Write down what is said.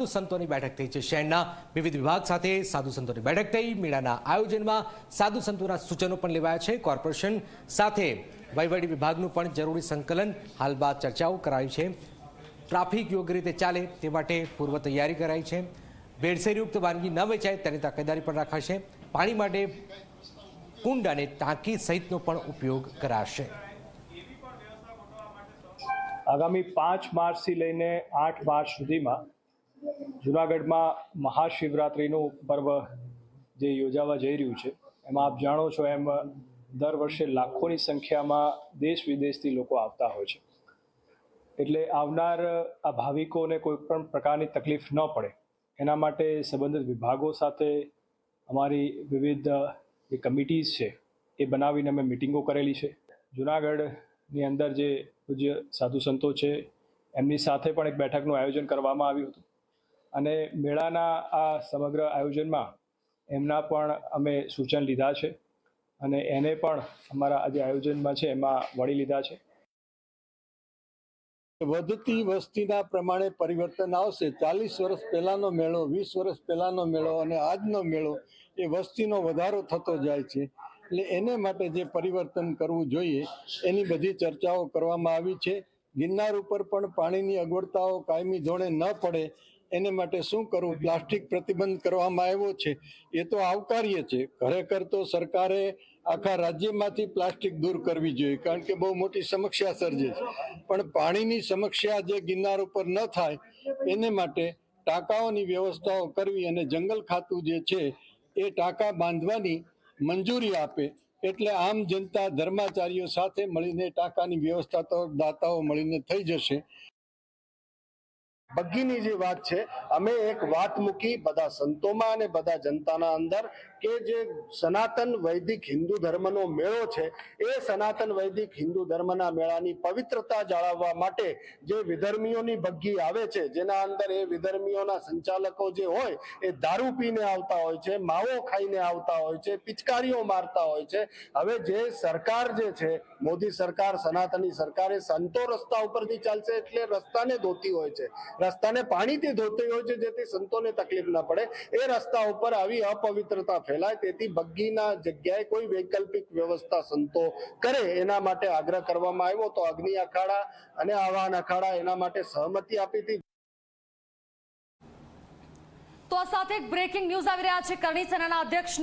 સાધુ સંતોની બેઠક થઈ છે શહેરના વિવિધ વિભાગ સાથે સાધુ સંતોની બેઠક થઈ. મેળાના આયોજનમાં સાધુ સંતોના સૂચનો પણ લેવાયા છે. કોર્પોરેશન સાથે વહીવટી વિભાગનું પણ જરૂરી સંકલન હાલ બાદ ચર્ચાઓ કરાઈ છે. ટ્રાફિક યોગ્ય રીતે ચાલે તે માટે પૂર્વ તૈયારી કરાઈ છે. ભેળસેરયુક્ત વાનગી ન વેચાય તેની તકેદારી પણ રાખાશે. પાણી માટે કુંડ અને ટાંકી સહિતનો પણ ઉપયોગ કરાશે. આગામી પાંચ માર્ચથી લઈને આઠ માર્ચ સુધીમાં જુનાગઢમાં મહાશિવરાત્રિનું પર્વ જે યોજાવા જઈ રહ્યું છે, એમાં આપ જાણો છો એમ દર વર્ષે લાખોની સંખ્યામાં દેશ વિદેશથી લોકો આવતા હોય છે. એટલે આવનાર, આ ભાવિકોને કોઈ પણ પ્રકારની તકલીફ ન પડે. એના માટે સંબંધિત વિભાગો સાથે અમારી વિવિધ જે કમિટીઝ છે, એ બનાવીને અમે મિટિંગો કરેલી છે. જુનાગઢની અંદર જે પૂજ્ય સાધુ સંતો છે, એમની સાથે પણ એક બેઠકનું આયોજન કરવામાં આવ્યું હતું. અને મેળાના આ સમગ્ર આયોજનમાં એમના પણ અમે સૂચન લીધા છે અને એને પણ અમારા આજે આયોજનમાં છે, એમાં વળી લીધા છે. વધતી વસ્તીના પ્રમાણે પરિવર્તન આવશે. ચાલીસ વર્ષ પહેલાનો મેળો, વીસ વર્ષ પહેલાનો મેળો અને આજનો મેળો એ વસ્તીનો વધારો થતો જાય છે. એટલે એને માટે જે પરિવર્તન કરવું જોઈએ, એની બધી ચર્ચાઓ કરવામાં આવી છે. ગિરનાર ઉપર પણ પાણીની અગવડતાઓ કાયમી ધોરણે ન પડે એને માટે શું કરવું? પ્લાસ્ટિક પ્રતિબંધ કરવામાં આવ્યો છે. એ તો આવકાર્ય છે. ખરેખર તો સરકારે આખા રાજ્યમાંથી પ્લાસ્ટિક દૂર કરવી જોઈએ, કારણ કે બહુ મોટી સમસ્યા સર્જે છે. પણ પાણીની સમસ્યા જે ગિરનાર ઉપર ન થાય, એને માટે ટાંકાઓની વ્યવસ્થાઓ કરવી અને જંગલ ખાતું જે છે, એ ટાંકા બાંધવાની મંજૂરી આપે. એટલે આમ જનતા ધર્માચારીઓ સાથે મળીને ટાંકાની વ્યવસ્થા તો દાતાઓ મળીને થઈ જશે. બગ્ગીની જે વાત છે અમે એક વાત મૂકી બધા સંતોમાં અને બધા જનતાના અંદર કે જે સનાતન વૈદિક હિન્દુ ધર્મનો મેળો છે, એ સનાતન વૈદિક હિન્દુ ધર્મના મેળાની પવિત્રતા જાળવવા માટે જે વિધર્મીઓની ભગ્ગી આવે છે, જેના અંદર એ વિધર્મીઓના સંચાલકો જે હોય, એ દારૂ પીને આવતા હોય છે, માવો ખાઈને આવતા હોય છે, પિચકારીઓ મારતા હોય છે. હવે જે સરકાર જે છે, મોદી સરકાર, સનાતની સરકારે સંતો રસ્તા ઉપરથી ચાલશે એટલે રસ્તાને ધોતી હોય છે. રસ્તાને પાણીથી ધોતી હોય છે, જેથી સંતોને તકલીફ ના પડે. એ રસ્તા ઉપર આવી અપવિત્રતા ફેલાય, તેથી બગ્ગીના જગ્યાએ કોઈ વૈકલ્પિક વ્યવસ્થા સંતો કરે એના માટે આગ્રહ કરવામાં આવ્યો તો અગ્નિ અખાડા અને આવાહન અખાડા એના માટે સહમતિ આપી હતી. તો આ સાથે બ્રેકિંગ ન્યૂઝ આવી રહ્યા છે. કરણી સેનાના અધ્યક્ષ